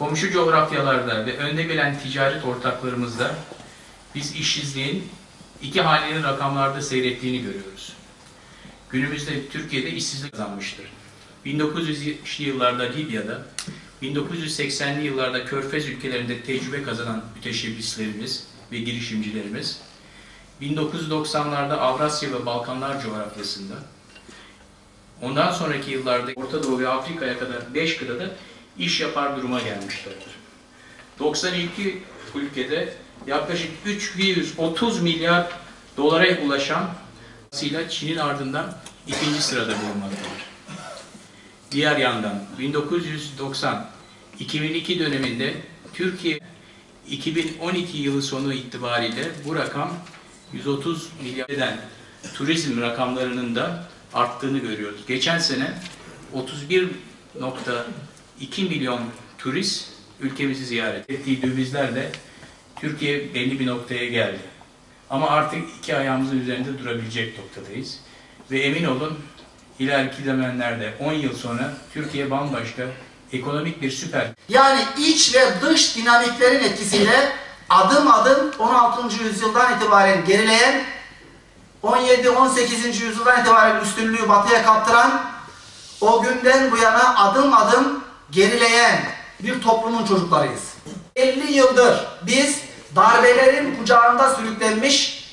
komşu coğrafyalarda ve önde gelen ticaret ortaklarımızda biz işsizliğin iki haneli rakamlarda seyrettiğini görüyoruz. Günümüzde Türkiye'de işsizlik kazanmıştır. 1970'li yıllarda Libya'da, 1980'li yıllarda Körfez ülkelerinde tecrübe kazanan müteşebbislerimiz ve girişimcilerimiz, 1990'larda Avrasya ve Balkanlar coğrafyasında, ondan sonraki yıllarda Orta Doğu ve Afrika'ya kadar 5 kıtada iş yapar duruma gelmişlerdir. 92 ülkede yaklaşık 330 milyar dolara ulaşan Çin'in ardından ikinci sırada bulunmaktadır. Diğer yandan 1990-2002 döneminde Türkiye 2012 yılı sonu itibariyle bu rakam 130 milyar eden turizm rakamlarının da arttığını görüyoruz. Geçen sene 31.2 milyon turist ülkemizi ziyaret ettiği dövizlerle Türkiye belli bir noktaya geldi. Ama artık iki ayağımızın üzerinde durabilecek noktadayız. Ve emin olun ileriki zamanlarda 10 yıl sonra Türkiye bambaşka ekonomik bir süper Yani iç ve dış dinamiklerin etkisiyle adım adım 16. yüzyıldan itibaren gerileyen 17-18. yüzyıldan itibaren üstünlüğü batıya kaptıran o günden bu yana adım adım gerileyen bir toplumun çocuklarıyız. 50 yıldır biz darbelerin kucağında sürüklenmiş,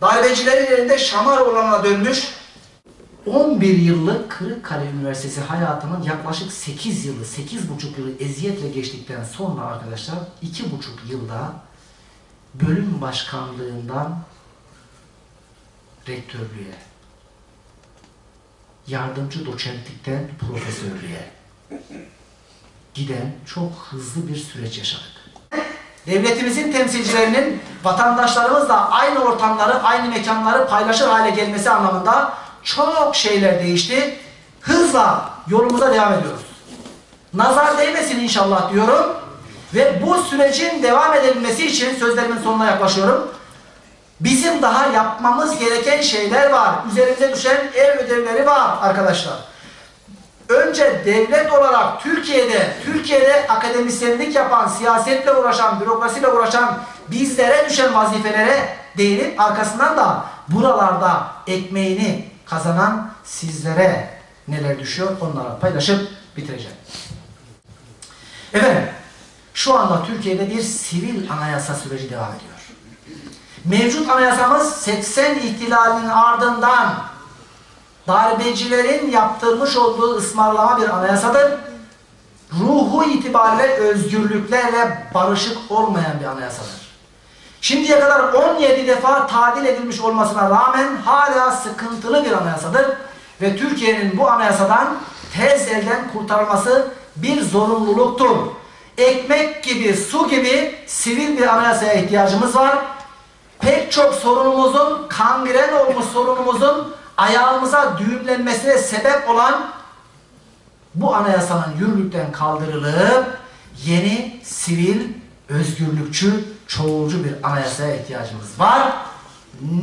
darbecilerin elinde şamar olana dönmüş 11 yıllık Kırıkkale Üniversitesi hayatımın yaklaşık 8 yılı, 8,5 yılı eziyetle geçtikten sonra arkadaşlar 2,5 yılda bölüm başkanlığından rektörlüğe, yardımcı doçentlikten profesörlüğe giden çok hızlı bir süreç yaşadık. Devletimizin temsilcilerinin vatandaşlarımızla aynı ortamları, aynı mekanları paylaşır hale gelmesi anlamında çok şeyler değişti. Hızla yolumuza devam ediyoruz. Nazar değmesin inşallah diyorum. Ve bu sürecin devam edebilmesi için sözlerimin sonuna yaklaşıyorum. Bizim daha yapmamız gereken şeyler var. Üzerimize düşen ev ödevleri var arkadaşlar. Önce devlet olarak Türkiye'de, Türkiye'de akademisyenlik yapan, siyasetle uğraşan, bürokrasiyle uğraşan bizlere düşen vazifelere değinip arkasından da buralarda ekmeğini kazanan sizlere neler düşüyor onlara paylaşıp bitireceğim. Efendim, şu anda Türkiye'de bir sivil anayasa süreci devam ediyor. Mevcut anayasamız 80 ihtilalinin ardından darbecilerin yaptırmış olduğu ısmarlama bir anayasadır. Ruhu itibariyle özgürlüklerle barışık olmayan bir anayasadır. Şimdiye kadar 17 defa tadil edilmiş olmasına rağmen hala sıkıntılı bir anayasadır. Ve Türkiye'nin bu anayasadan tez elden kurtarılması bir zorunluluktur. Ekmek gibi, su gibi sivil bir anayasaya ihtiyacımız var. Pek çok sorunumuzun, kangren olmuş sorunumuzun ayağımıza düğümlenmesine sebep olan bu anayasanın yürürlükten kaldırılıp yeni sivil, özgürlükçü, çoğulcu bir anayasaya ihtiyacımız var.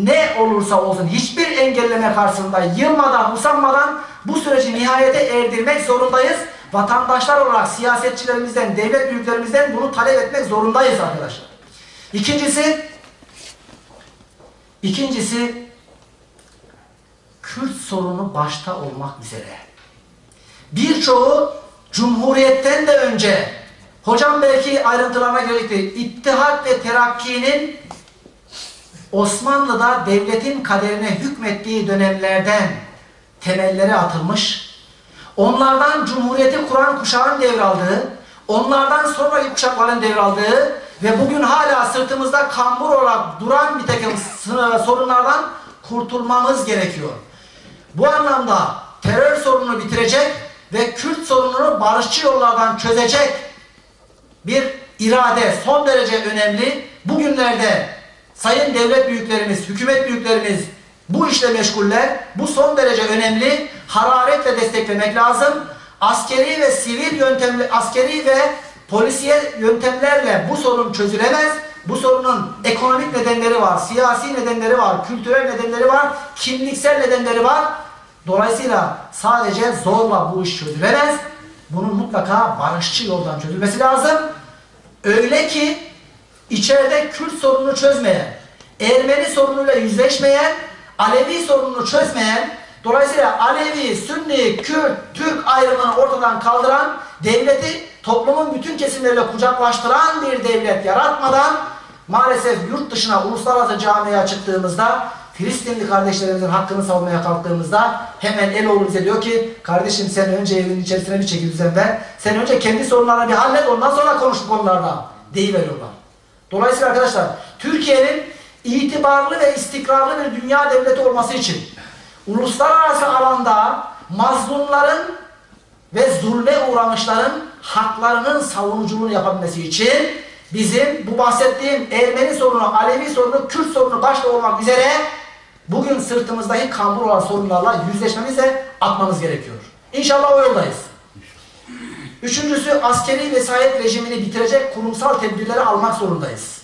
Ne olursa olsun hiçbir engelleme karşısında yılmadan, usanmadan bu süreci nihayete erdirmek zorundayız. Vatandaşlar olarak siyasetçilerimizden, devlet büyüklerimizden bunu talep etmek zorundayız arkadaşlar. İkincisi, ikincisi Kürt sorunu başta olmak üzere. Birçoğu Cumhuriyet'ten de önce hocam belki ayrıntılarına gerekti. İttihat ve Terakki'nin Osmanlı'da devletin kaderine hükmettiği dönemlerden temelleri atılmış. Onlardan Cumhuriyeti kuran kuşağın devraldığı, onlardan sonraki kuşakların devraldığı ve bugün hala sırtımızda kambur olarak duran bir takım sorunlardan kurtulmamız gerekiyor. Bu anlamda terör sorununu bitirecek ve Kürt sorununu barışçı yollardan çözecek bir irade son derece önemli. Bugünlerde sayın devlet büyüklerimiz, hükümet büyüklerimiz bu işle meşguller. Bu son derece önemli. Hararetle desteklemek lazım. Askeri ve sivil yöntemli, askeri ve polisiye yöntemlerle bu sorun çözülemez. Bu sorunun ekonomik nedenleri var, siyasi nedenleri var, kültürel nedenleri var, kimliksel nedenleri var. Dolayısıyla sadece zorla bu iş çözülemez. bunun mutlaka barışçı yoldan çözülmesi lazım. Öyle ki içeride Kürt sorununu çözmeyen, Ermeni sorunuyla yüzleşmeyen, Alevi sorununu çözmeyen, dolayısıyla Alevi, Sünni, Kürt, Türk ayrımını ortadan kaldıran, devleti toplumun bütün kesimleriyle kucaklaştıran bir devlet yaratmadan maalesef yurt dışına uluslararası camiye çıktığımızda Filistinli kardeşlerimizin hakkını savunmaya kalktığımızda hemen Eloğlu bize diyor ki kardeşim sen önce evin içerisine bir çeki düzen ver. Sen önce kendi sorunlarını bir hallet ondan sonra konuş bu konularda deyiveriyorlar. Dolayısıyla arkadaşlar Türkiye'nin itibarlı ve istikrarlı bir dünya devleti olması için uluslararası alanda mazlumların ve zulme uğramışların haklarının savunuculuğunu yapabilmesi için bizim bu bahsettiğim Ermeni sorunu, Alevi sorunu, Kürt sorunu başta olmak üzere bugün sırtımızdaki kambur olan sorunlarla yüzleşmemiz ve atmamız gerekiyor. İnşallah o yoldayız. Üçüncüsü askeri vesayet rejimini bitirecek kurumsal tedbirleri almak zorundayız.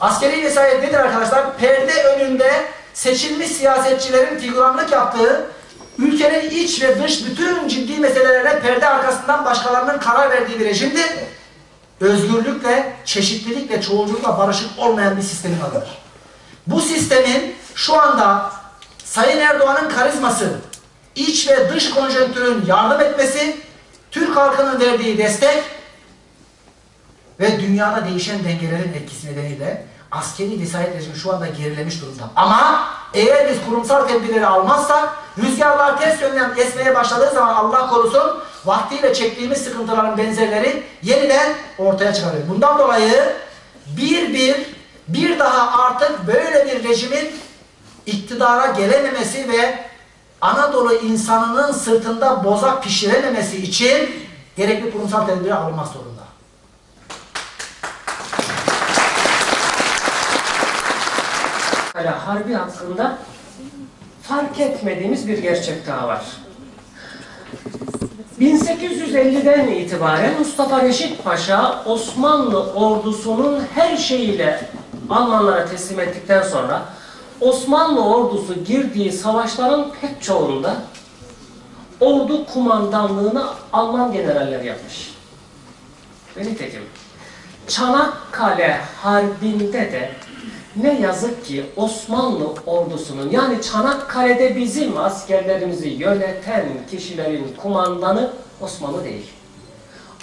Askeri vesayet nedir arkadaşlar? Perde önünde seçilmiş siyasetçilerin figüranlık yaptığı, ülkenin iç ve dış bütün ciddi meselelerine perde arkasından başkalarının karar verdiği bir rejimdir. Özgürlükle, çeşitlilikle, çoğulculukla barışık olmayan bir sistemin adıdır. Bu sistemin şu anda Sayın Erdoğan'ın karizması, iç ve dış konjonktürün yardım etmesi, Türk halkının verdiği destek ve dünyada değişen dengelerin etkisi nedeniyle askeri vesayet rejimi şu anda gerilemiş durumda. Ama eğer biz kurumsal tedbirleri almazsak rüzgarlar ters yönden esmeye başladığı zaman Allah korusun vaktiyle çektiğimiz sıkıntıların benzerleri yeniden ortaya çıkarıyor. Bundan dolayı bir bir bir daha artık böyle bir rejimin iktidara gelememesi ve Anadolu insanının sırtında bozak pişirememesi için gerekli kurumsal tedbirler alınmak zorunda. Harbi hakkında fark etmediğimiz bir gerçek daha var. 1850'den itibaren Mustafa Reşit Paşa Osmanlı ordusunun her şeyiyle Almanlara teslim ettikten sonra Osmanlı ordusu girdiği savaşların pek çoğunda ordu kumandanlığını Alman generaller yapmış. Ve nitekim Çanakkale Harbi'nde de ne yazık ki Osmanlı ordusunun yani Çanakkale'de bizim askerlerimizi yöneten kişilerin kumandanı Osmanlı değil.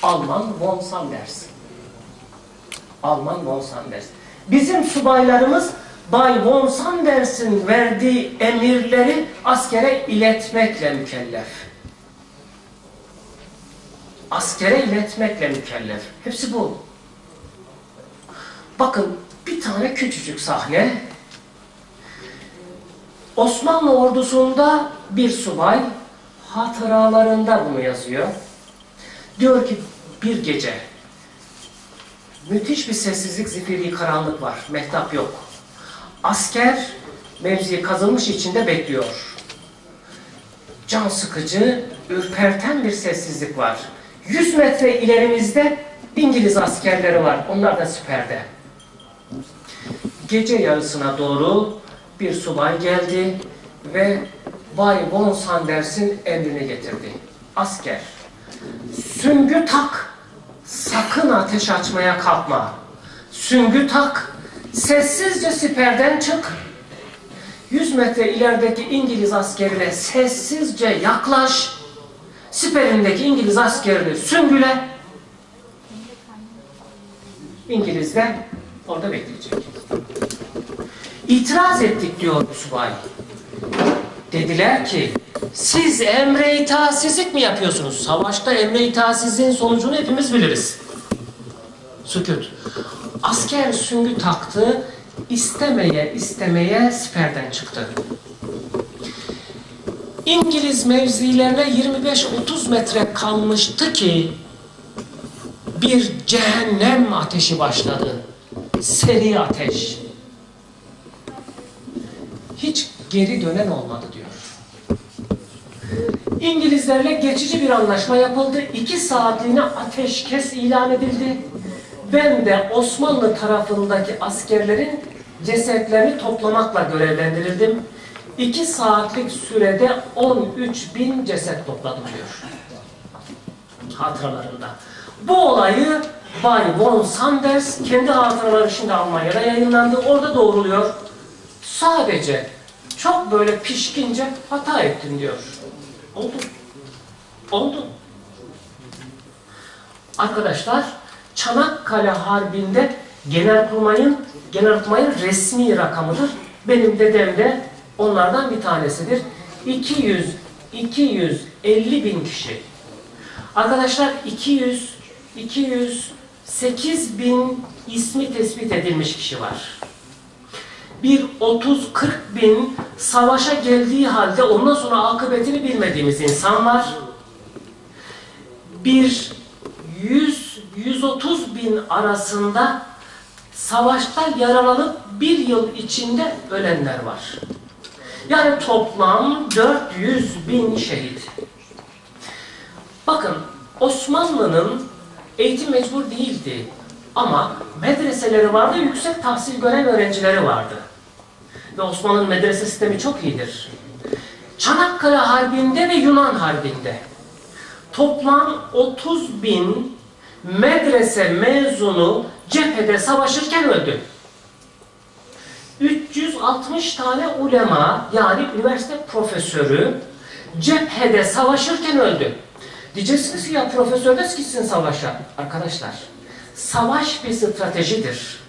Alman von Sanders. Alman von Sanders. Bizim subaylarımız Bay von Sanders'in verdiği emirleri askere iletmekle mükellef. Askere iletmekle mükellef. Hepsi bu. Bakın bir tane küçücük sahne. Osmanlı ordusunda bir subay hatıralarında bunu yazıyor. Diyor ki bir gece müthiş bir sessizlik, zifiri karanlık var. Mehtap yok. Asker mevzi kazılmış içinde bekliyor. Can sıkıcı, ürperten bir sessizlik var. 100 metre ilerimizde İngiliz askerleri var. Onlar da siperde. Gece yarısına doğru bir subay geldi ve Bay von Sanders'in emrini getirdi. Asker, süngü tak, sakın ateş açmaya kalkma. Süngü tak, sessizce siperden çık. 100 metre ilerideki İngiliz askerine sessizce yaklaş. Siperindeki İngiliz askerini süngüle. İngiliz de orada bekleyecek. İtiraz ettik diyor subay. Dediler ki siz emre itaatsizlik mi yapıyorsunuz? Savaşta emre itaatsizliğin sonucunu hepimiz biliriz. Sükut. Asker süngü taktı, istemeye istemeye siperden çıktı. İngiliz mevzilerine 25-30 metre kalmıştı ki bir cehennem ateşi başladı. Seri ateş. Hiç geri dönen olmadı diyor. İngilizlerle geçici bir anlaşma yapıldı. İki saatliğine ateşkes ilan edildi. Ben de Osmanlı tarafındaki askerlerin cesetlerini toplamakla görevlendirildim. İki saatlik sürede 13 bin ceset topladım diyor. hatıralarında. Bu olayı Bay von Sanders kendi hatıraları şimdi Almanya'da yayınlandı. Orada doğruluyor. Sadece çok böyle pişkince hata ettin diyor. Oldu. Oldu. Arkadaşlar Çanakkale Harbi'nde Genelkurmay'ın Genelkurmay'ın resmi rakamıdır. Benim dedem de onlardan bir tanesidir. 200 250 bin kişi. Arkadaşlar 200 208 bin ismi tespit edilmiş kişi var. Bir 30-40 bin savaşa geldiği halde ondan sonra akıbetini bilmediğimiz insan var. Bir 100-130 bin arasında savaşta yaralanıp bir yıl içinde ölenler var. Yani toplam 400 bin şehit. Bakın Osmanlı'nın eğitim mecbur değildi. Ama medreseleri vardı, yüksek tahsil gören öğrencileri vardı. Ve Osmanlı'nın medrese sistemi çok iyidir. Çanakkale Harbi'nde ve Yunan Harbi'nde toplam 30 bin medrese mezunu cephede savaşırken öldü. 360 tane ulema yani üniversite profesörü cephede savaşırken öldü. Diyeceksiniz ki ya profesör de gitsin savaşa. Arkadaşlar savaş bir stratejidir.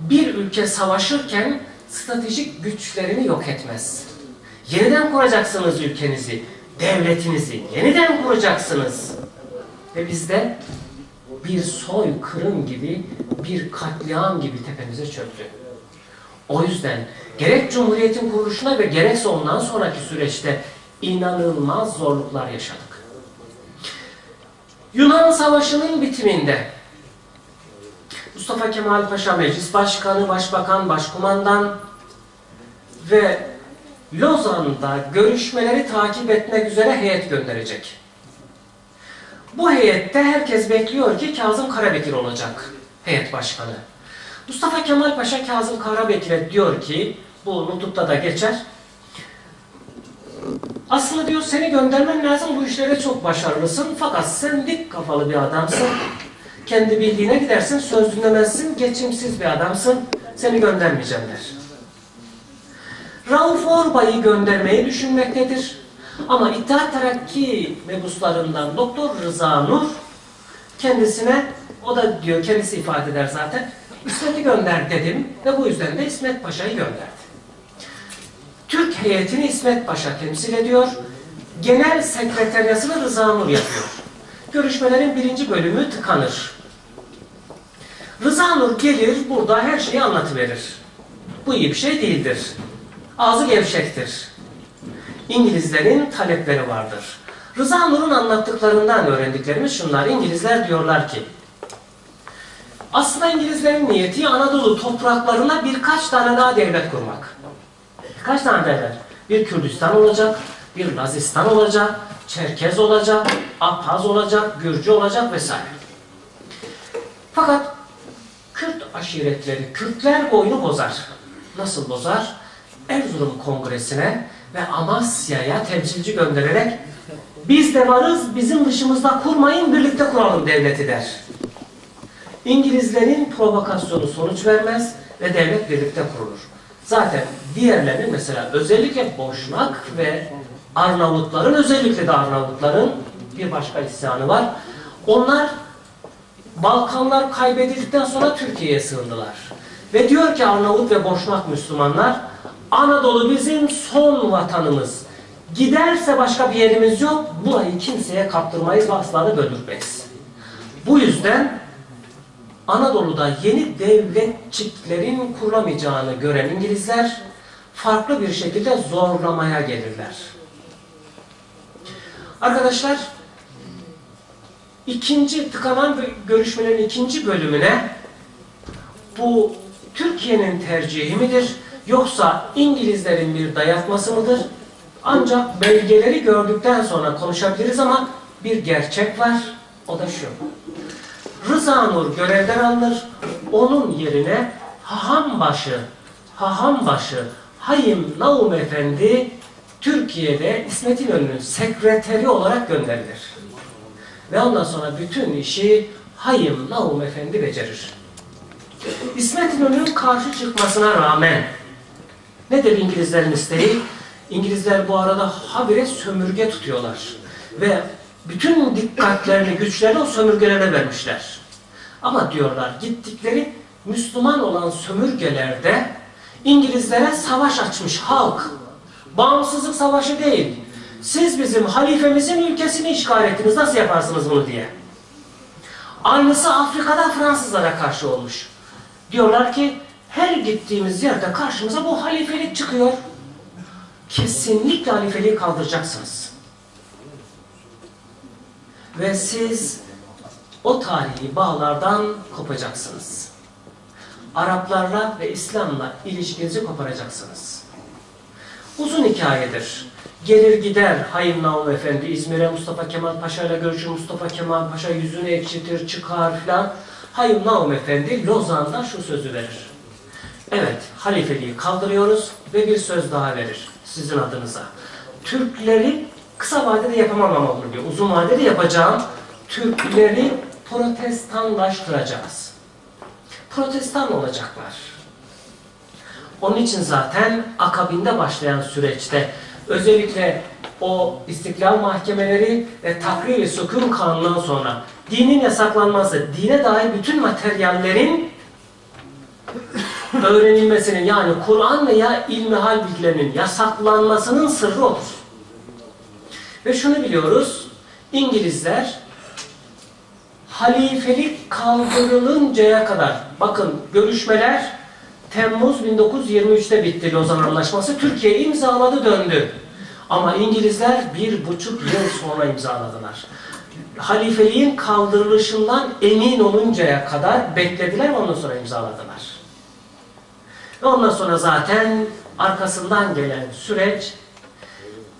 Bir ülke savaşırken stratejik güçlerini yok etmez. Yeniden kuracaksınız ülkenizi, devletinizi. Yeniden kuracaksınız. Ve bizde bir soykırım gibi, bir katliam gibi tepemize çöktü. O yüzden gerek Cumhuriyet'in kuruluşuna ve gerekse ondan sonraki süreçte inanılmaz zorluklar yaşadık. Yunan Savaşı'nın bitiminde Mustafa Kemal Paşa Meclis Başkanı, Başbakan, Başkumandan ve Lozan'da görüşmeleri takip etmek üzere heyet gönderecek. Bu heyette herkes bekliyor ki Kazım Karabekir olacak heyet başkanı. Mustafa Kemal Paşa Kazım Karabekir'e diyor ki, bu nutukta da geçer, aslında diyor seni göndermen lazım bu işlere çok başarılısın fakat sen dik kafalı bir adamsın. Kendi bildiğine gidersin, söz dinlemezsin, geçimsiz bir adamsın. Seni göndermeyeceğim der. Rauf Orbay'ı göndermeyi düşünmektedir. Ama İttihat Terakki mebuslarından Doktor Rıza Nur kendisine, o da diyor kendisi ifade eder zaten, İsmet'i gönder dedim ve bu yüzden de İsmet Paşa'yı gönderdi. Türk heyetini İsmet Paşa temsil ediyor. Genel sekreteryasını Rıza Nur yapıyor. Görüşmelerin birinci bölümü tıkanır. Rıza Nur gelir burada her şeyi anlatıverir. Bu iyi bir şey değildir. Ağzı gevşektir. İngilizlerin talepleri vardır. Rıza Nur'un anlattıklarından öğrendiklerimiz şunlar. İngilizler diyorlar ki aslında İngilizlerin niyeti Anadolu topraklarına birkaç tane daha devlet kurmak. Kaç tane devlet? Bir Kürdistan olacak, bir Lazistan olacak, Çerkez olacak, Abhaz olacak, Gürcü olacak vesaire. Fakat Kürt aşiretleri, Kürtler oyunu bozar. Nasıl bozar? Erzurum Kongresi'ne ve Amasya'ya temsilci göndererek biz de varız, bizim dışımızda kurmayın, birlikte kuralım devleti der. İngilizlerin provokasyonu sonuç vermez ve devlet birlikte kurulur. Zaten diğerlerinin mesela özellikle Boşnak ve Arnavutların özellikle de Arnavutların bir başka isyanı var. Onlar Balkanlar kaybedildikten sonra Türkiye'ye sığındılar. Ve diyor ki Arnavut ve Boşnak Müslümanlar Anadolu bizim son vatanımız. Giderse başka bir yerimiz yok. Burayı kimseye kaptırmayız ve asla da bölürmeyiz. Bu yüzden Anadolu'da yeni devletçiklerin kurulamayacağını gören İngilizler farklı bir şekilde zorlamaya gelirler. Arkadaşlar ikinci tıkanan görüşmelerin ikinci bölümüne bu Türkiye'nin tercihi midir yoksa İngilizlerin bir dayatması mıdır? Ancak belgeleri gördükten sonra konuşabiliriz ama bir gerçek var o da şu. Rıza Nur görevden alınır. Onun yerine Hahambaşı, Hahambaşı, Hayim Naum Efendi Türkiye'de İsmet İnönü'nün sekreteri olarak gönderilir. Ve ondan sonra bütün işi Hayım Naum Efendi becerir. İsmet İnönü'nün karşı çıkmasına rağmen nedir İngilizlerin isteği? İngilizler bu arada habire sömürge tutuyorlar. Ve bütün dikkatlerini, güçlerini o sömürgelere vermişler. Ama diyorlar gittikleri Müslüman olan sömürgelerde İngilizlere savaş açmış halk. Bağımsızlık savaşı değil. Siz bizim halifemizin ülkesini işgal ettiniz. Nasıl yaparsınız bunu diye. Aynısı Afrika'da Fransızlara karşı olmuş. Diyorlar ki her gittiğimiz yerde karşımıza bu halifelik çıkıyor. Kesinlikle halifeliği kaldıracaksınız. Ve siz o tarihi bağlardan kopacaksınız. Araplarla ve İslam'la ilişkinizi koparacaksınız. Uzun hikayedir. Gelir gider Hayım Naum Efendi İzmir'e Mustafa Kemal Paşa ile görüşür. Mustafa Kemal Paşa yüzünü ekşitir, çıkar filan. Hayım Naum Efendi Lozan'da şu sözü verir. Evet, halifeliği kaldırıyoruz ve bir söz daha verir sizin adınıza. Türkleri kısa vadede yapamam ama bunu diyor. Uzun vadede yapacağım. Türkleri protestanlaştıracağız. Protestan olacaklar. Onun için zaten akabinde başlayan süreçte özellikle o istiklal mahkemeleri ve takrir-i sükun kanunundan sonra dinin yasaklanması, dine dair bütün materyallerin öğrenilmesinin yani Kur'an veya ilmihal bilgilerinin yasaklanmasının sırrı odur. Ve şunu biliyoruz, İngilizler halifelik kaldırılıncaya kadar, bakın görüşmeler Temmuz 1923'te bitti Lozan Anlaşması. Türkiye imzaladı döndü. Ama İngilizler bir buçuk yıl sonra imzaladılar. Halifeliğin kaldırılışından emin oluncaya kadar beklediler ondan sonra imzaladılar. Ve ondan sonra zaten arkasından gelen süreç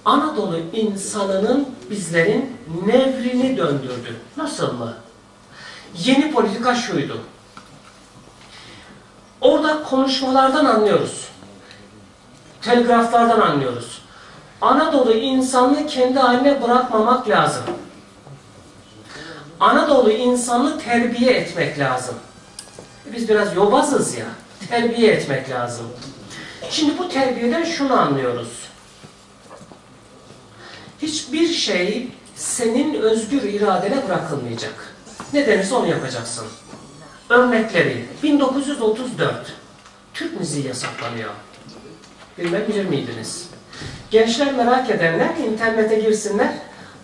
Anadolu insanının bizlerin nevrini döndürdü. Nasıl mı? Yeni politika şuydu. Orada konuşmalardan anlıyoruz. Telgraflardan anlıyoruz. Anadolu insanını kendi haline bırakmamak lazım. Anadolu insanını terbiye etmek lazım. Biz biraz yobazız ya. Terbiye etmek lazım. Şimdi bu terbiyeden şunu anlıyoruz. Hiçbir şey senin özgür iradene bırakılmayacak. Ne denirse onu yapacaksın. Örnekleri 1934 Türk müziği yasaklanıyor. Bilmem bilir miydiniz? Gençler merak edenler internete girsinler.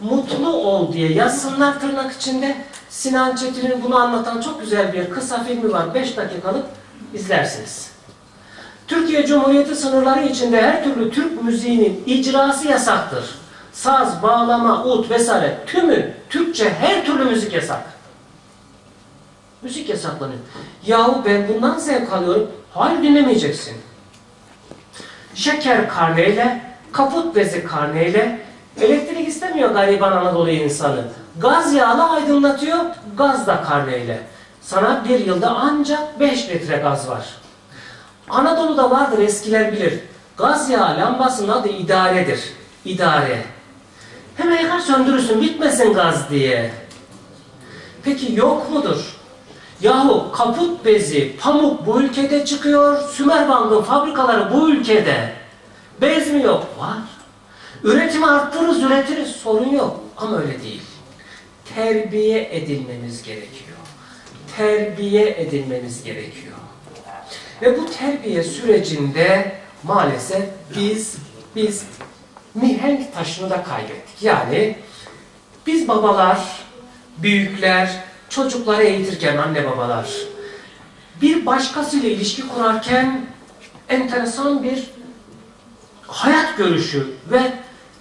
Mutlu ol diye yazsınlar tırnak içinde. Sinan Çetin'in bunu anlatan çok güzel bir kısa filmi var. 5 dakikalık izlersiniz. Türkiye Cumhuriyeti sınırları içinde her türlü Türk müziğinin icrası yasaktır. Saz, bağlama, ut vesaire tümü Türkçe her türlü müzik yasak. Müzik yasaklanıyor. Yahu ben bundan zevk alıyorum. Hayır dinlemeyeceksin. Şeker karneyle, kaput bezi karneyle, elektrik istemiyor gariban Anadolu insanı. Gaz yağla aydınlatıyor, gaz da karneyle. Sana bir yılda ancak 5 litre gaz var. Anadolu'da vardır eskiler bilir. Gaz yağı lambasının adı idaredir. İdare. Hemen yakar söndürürsün bitmesin gaz diye. Peki yok mudur? Yahu kaput bezi, pamuk bu ülkede çıkıyor, Sümerbank'ın fabrikaları bu ülkede. Bez mi yok? Var. Üretimi arttırırız, üretiriz. Sorun yok. Ama öyle değil. Terbiye edilmemiz gerekiyor. Terbiye edilmemiz gerekiyor. Ve bu terbiye sürecinde maalesef biz biz mihenk taşını da kaybettik. Yani biz babalar, büyükler, çocukları eğitirken anne babalar bir başkasıyla ilişki kurarken enteresan bir hayat görüşü ve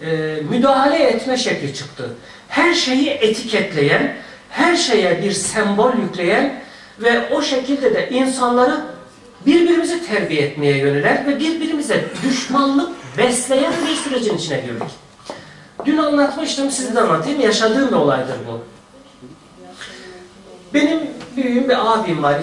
e, müdahale etme şekli çıktı. Her şeyi etiketleyen, her şeye bir sembol yükleyen ve o şekilde de insanları birbirimizi terbiye etmeye yönelen ve birbirimize düşmanlık besleyen bir sürecin içine girdik. Dün anlatmıştım, size de anlatayım. Yaşadığım bir olaydır bu. Benim büyüğüm bir abim var.